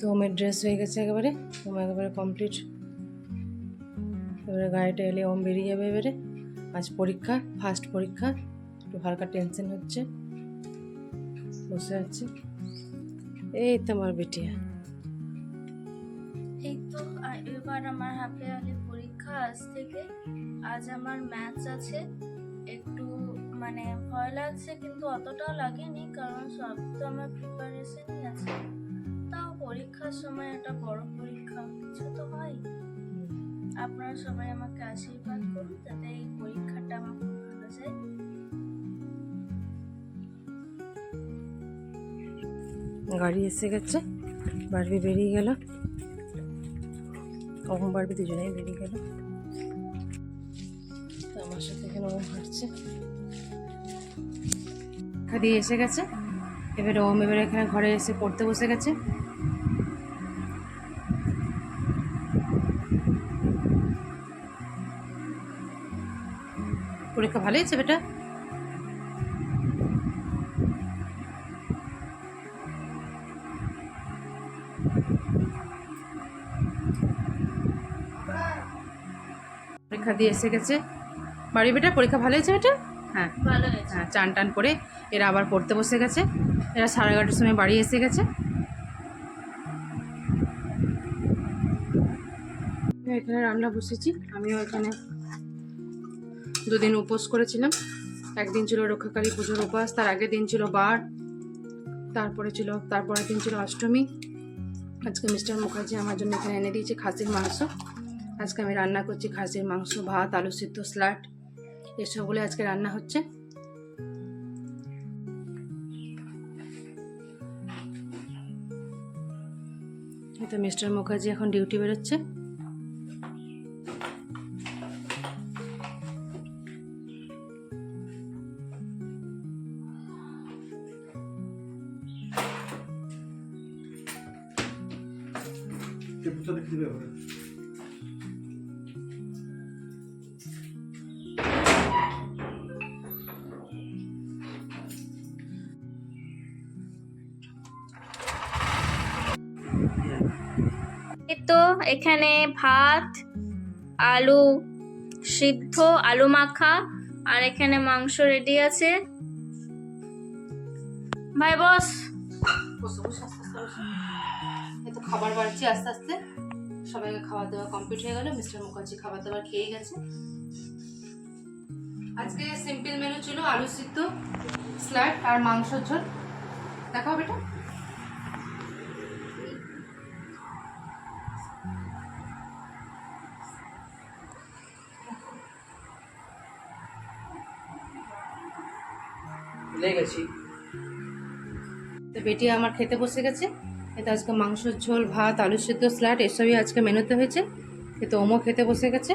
তো ওমের ড্রেস হয়ে গেছে একেবারে। ওম একেবারে কমপ্লিট এবারে গাড়িটা এলে ওম বেরিয়ে যাবে এবারে। আজ পরীক্ষা ফার্স্ট পরীক্ষা। একটু হালকা টেনশন হচ্ছে। বসে আছে। এই তো আমার বেটিয়া এই তো এবার আমার হাফ ইয়ারলি পরীক্ষা আজ থেকে। আজ আমার ম্যাথস আছে। একটু মানে ভয় লাগছে, কিন্তু অতটাও লাগেনি, কারণ সব তো আমার প্রিপারেশনই আছে। পরীক্ষার সময় একটা বড় পরীক্ষা কিছু তো হয়। আপনারা সবাই আমাকে আশীর্বাদ করুন যাতে এই পরীক্ষাটা আমার খুব ভালো যায়। গাড়ি এসে গেছে, বারবি বেরিয়ে গেল। ওম বারবি দুজনেই বেরিয়ে গেল? তো আমার সাথে এখানে ওম হাঁটছে। দিয়ে এসে গেছে। এবারে ওম এবারে এখানে ঘরে এসে পড়তে বসে গেছে। পরীক্ষা ভালো হয়েছে বেটা। পরীক্ষা দিয়ে এসে গেছে। বাড়ি বেটা পরীক্ষা ভালো হয়েছে বেটা? হ্যাঁ। ভালো হ্যাঁ চান টান করে এরা আবার পড়তে বসে গেছে। এরা সাড়ে এগারোটার সময় বাড়ি এসে গেছে। এখানে রান্না বসেছি। আমিও এখানে দুদিন উপোস করেছিলাম। একদিন ছিল রক্ষাকালী পুজোর উপাস, তার আগের দিন ছিল বার, তারপরে ছিল, তারপরের দিন ছিল অষ্টমী। আজকে মিস্টার মুখার্জি আমার জন্য এখানে এনে দিয়েছে খাসির মাংস। আজকে আমি রান্না করছি খাসির মাংস, ভাত, আলু সিদ্ধ স্লাট এসবগুলো আজকে রান্না হচ্ছে। তো মিস্টার মুখার্জি এখন ডিউটি বেরোচ্ছে। এই তো এখানে ভাত আলু সিদ্ধ আলু মাখা আর এখানে মাংস রেডি আছে। ভাই বস। বসো বসো আস্তে আস্তে বসো এই তো খাবার বাড়ছি আস্তে আস্তে। সবাইকে খাবার দাবার কমপ্লিট হয়ে গেল। মিস্টার মুখার্জি খাবার দাবার খেয়ে গেছে। আজকে সিম্পল মেনু ছিল আলু সিদ্ধ স্ল্যাট আর মাংসর ঝোল। দেখাও বেটা। ভুলে গেছি। তো বেটি আমার খেতে বসে গেছে। এতে আজকে মাংসর ঝোল, ভাত আলু সিদ্ধ স্ল্যাট এসবই আজকে মেনুতে হয়েছে। এতে ওমো খেতে বসে গেছে।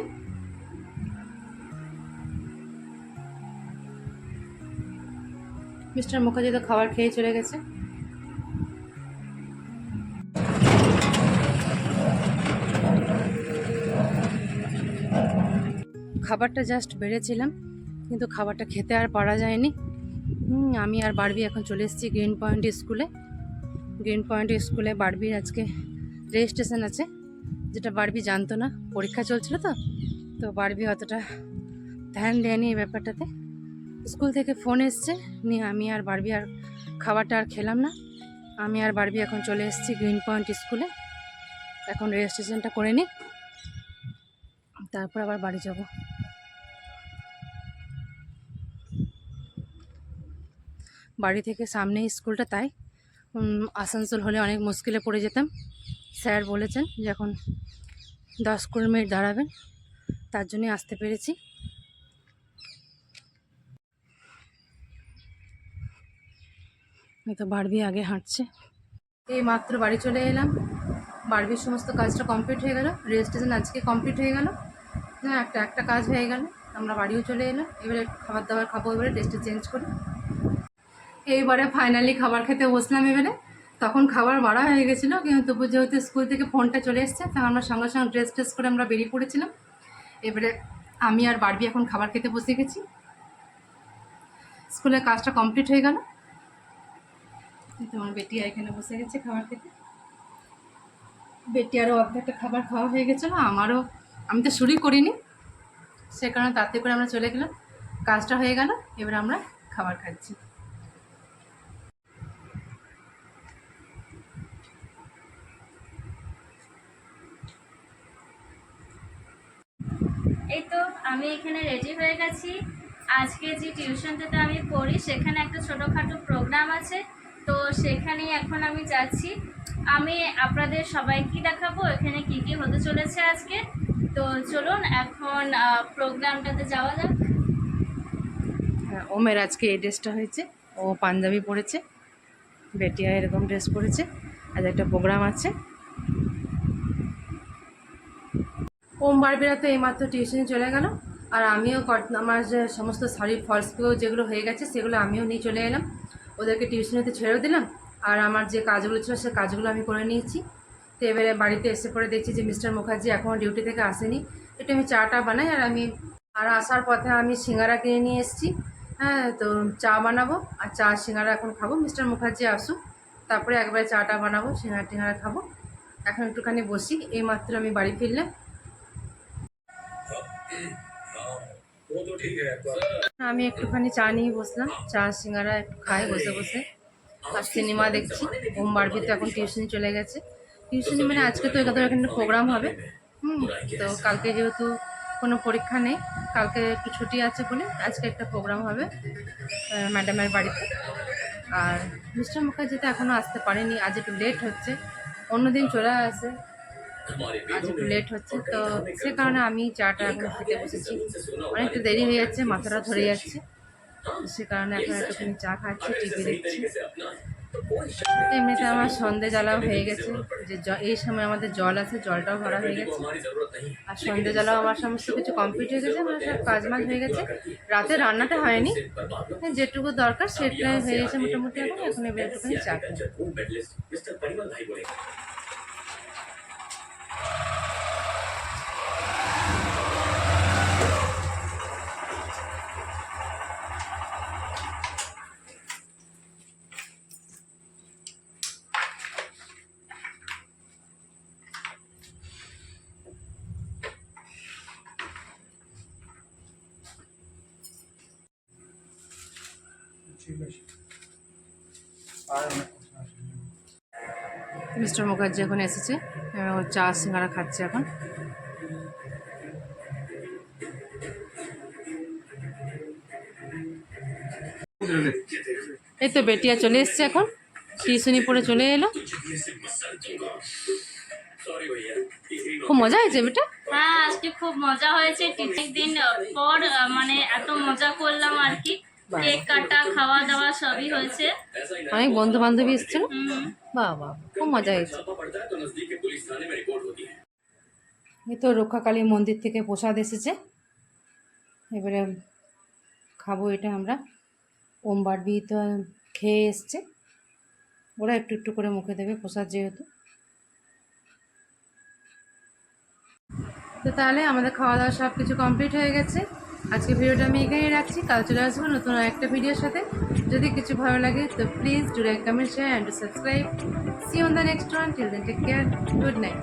মিস্টার মুখার্জি তো খাবার খেয়ে চলে গেছে। খাবারটা জাস্ট বেড়েছিলাম, কিন্তু খাবারটা খেতে আর পারা যায়নি। আমি আর বারবি এখন চলে এসেছি গ্রিন পয়েন্ট স্কুলে। গ্রিন পয়েন্ট স্কুলে বারবির আজকে রেজিস্ট্রেশন আছে, যেটা বারবি জানতো না, পরীক্ষা চলছিল তো তো বারবি অতটা ধ্যান দেয়নি এই ব্যাপারটাতে। স্কুল থেকে ফোন এসছে, নিয়ে আমি আর বারবি আর খাবারটা আর খেলাম না। আমি আর বারবি এখন চলে এসেছি গ্রিন পয়েন্ট স্কুলে। এখন রেজিস্ট্রেশনটা করে নিই, তারপর আবার বাড়ি যাব। বাড়ি থেকে সামনেই স্কুলটা, তাই আসানসোল হলে অনেক মুশকিলে পড়ে যেতাম। স্যার বলেছেন যে এখন দশ কুড়ি মিনিট দাঁড়াবেন, তার জন্যই আসতে পেরেছি। তো বারবি আগে হাঁটছে। এই মাত্র বাড়ি চলে এলাম। বারবির সমস্ত কাজটা কমপ্লিট হয়ে গেল। রেজিস্ট্রেশন আজকে কমপ্লিট হয়ে গেল। হ্যাঁ একটা একটা কাজ হয়ে গেল। আমরা বাড়িও চলে এলাম। এবারে খাবার দাবার খাব, এবারে ড্রেসটা চেঞ্জ করি। এইবারে ফাইনালি খাবার খেতে বসলাম এবারে। তখন খাবার বাড়া হয়ে গেছিল, কিন্তু তবু যেহেতু স্কুল থেকে ফোনটা চলে এসছে, তখন আমরা সঙ্গে সঙ্গে ড্রেস ট্রেস করে আমরা বেরিয়ে পড়েছিলাম। এবারে আমি আর বারবি এখন খাবার খেতে বসে গেছি। স্কুলের কাজটা কমপ্লিট হয়ে গেল। এই তো আমার বেটি এখানে বসে গেছে খাবার খেতে। বেটি আরও অর্ধেকটা খাবার খাওয়া হয়ে গেছিল, আমারও, আমি তো শুরুই করিনি। সে কারণে তাতে করে আমরা চলে গেলাম। কাজটা হয়ে গেল, এবার আমরা খাবার খাচ্ছি। এই তো আমি এখানে রেডি হয়ে গেছি। আজকে যে টিউশনটাতে আমি পড়ি সেখানে একটা ছোটোখাটো প্রোগ্রাম আছে। তো সেখানেই এখন আমি যাচ্ছি। আমি আপনাদের সবাইকে দেখাবো এখানে কি কি হতে চলেছে আজকে। তো চলুন এখন প্রোগ্রামটাতে যাওয়া যাক। হ্যাঁ, ওমের আজকে এই ড্রেসটা হয়েছে। ও পাঞ্জাবি পরেছে বেটিয়া এরকম ড্রেস পরেছে। আজ একটা প্রোগ্রাম আছে। সোমবার বারবিরা এইমাত্র টিউশনে চলে গেল। আর আমিও আমার যে সমস্ত শাড়ির ফলসগুলো, যেগুলো হয়ে গেছে, সেগুলো আমিও নিয়ে চলে এলাম। ওদেরকে টিউশনিতে ছেড়ে দিলাম। আর আমার যে কাজগুলো ছিল, সে কাজগুলো আমি করে নিয়েছি। তো এবারে বাড়িতে এসে পরে দেখছি যে, মিস্টার মুখার্জি এখনও ডিউটি থেকে আসেনি। একটু আমি চাটা বানাই, আর আমি আর আসার পথে আমি সিঙ্গারা কিনে নিয়ে এসেছি। হ্যাঁ তো চা বানাবো। আর চা, সিঙ্গারা এখন খাব। মিস্টার মুখার্জি আসুক। তারপরে একবারে চাটা বানাবো, সিঙ্গারা টিঙ্গারা খাব। এখন একটুখানি বসি। এইমাত্র আমি বাড়ি ফিরলাম। আমি একটুখানি চা নিয়ে বসলাম। চা, সিঙ্গারা একটু খাই, বসে বসে। আর সিনেমা দেখছি। ঘুম বাড়বি তো এখন টিউশনি চলে গেছে। টিউশনি মানে আজকে তো এখানে প্রোগ্রাম হবে। হুম, তো কালকে যেহেতু কোনো পরীক্ষা নেই, কালকে একটু ছুটি আছে বলে আজকে একটা প্রোগ্রাম হবে ম্যাডামের বাড়িতে। আর মিস্টার মুখার্জি তো এখনও আসতে পারেনি, আজ একটু লেট হচ্ছে। অন্যদিন চলে আসে। একটু লেট হচ্ছে, তো সে কারণে আমি চাটা এখন খেতে বসেছি। অনেকটা দেরি হয়ে যাচ্ছে, মাথাটা ধরে যাচ্ছে। সে কারণে এখন একটুখানি চা খাচ্ছি টিভি দেখছি। এমনিতে আমার সন্ধে জ্বালাও হয়ে গেছে। যে এই সময় আমাদের জল আছে, জলটাও ভরা হয়ে গেছে। আর সন্ধে জ্বালাও আমার সমস্ত কিছু কমপ্লিট হয়ে গেছে, আমার সব কাজ মাজ হয়ে গেছে। রাতে রান্নাটা হয়নি। হ্যাঁ, যেটুকু দরকার সেটাই হয়ে গেছে মোটামুটি এখন। এখন এবার একটুখানি চা মিস্টার মুখার্জি এখন এসেছে ও চা সিঙ্গারা খাচ্ছে এখন। এই তো বেটিয়া চলে এসছে এখন টিউশনি পরে চলে এলো। খুব মজা হয়েছে বেটা? হ্যাঁ আজকে খুব মজা হয়েছে। দিন পর মানে এত মজা করলাম আর কি। কেক কাটা খাওয়া দাওয়া সবই হয়েছে। অনেক বন্ধু বান্ধবী এসেছিল বাবা খুব মজা হয়েছে। এই তো রক্ষাকালী মন্দির থেকে প্রসাদ এসেছে। এবারে খাব এটা আমরা। ওমবার বিহি তো খেয়ে এসছে। ওরা একটু একটু করে মুখে দেবে প্রসাদ যেহেতু। তো তাহলে আমাদের খাওয়া দাওয়া সব কিছু কমপ্লিট হয়ে গেছে। আজকে ভিডিওটা আমি এখানেই রাখছি। কাল চলে আসব নতুন একটা ভিডিওর সাথে। যদি কিছু ভালো লাগে, তো please do like comment share and subscribe see on the next one till then take care good night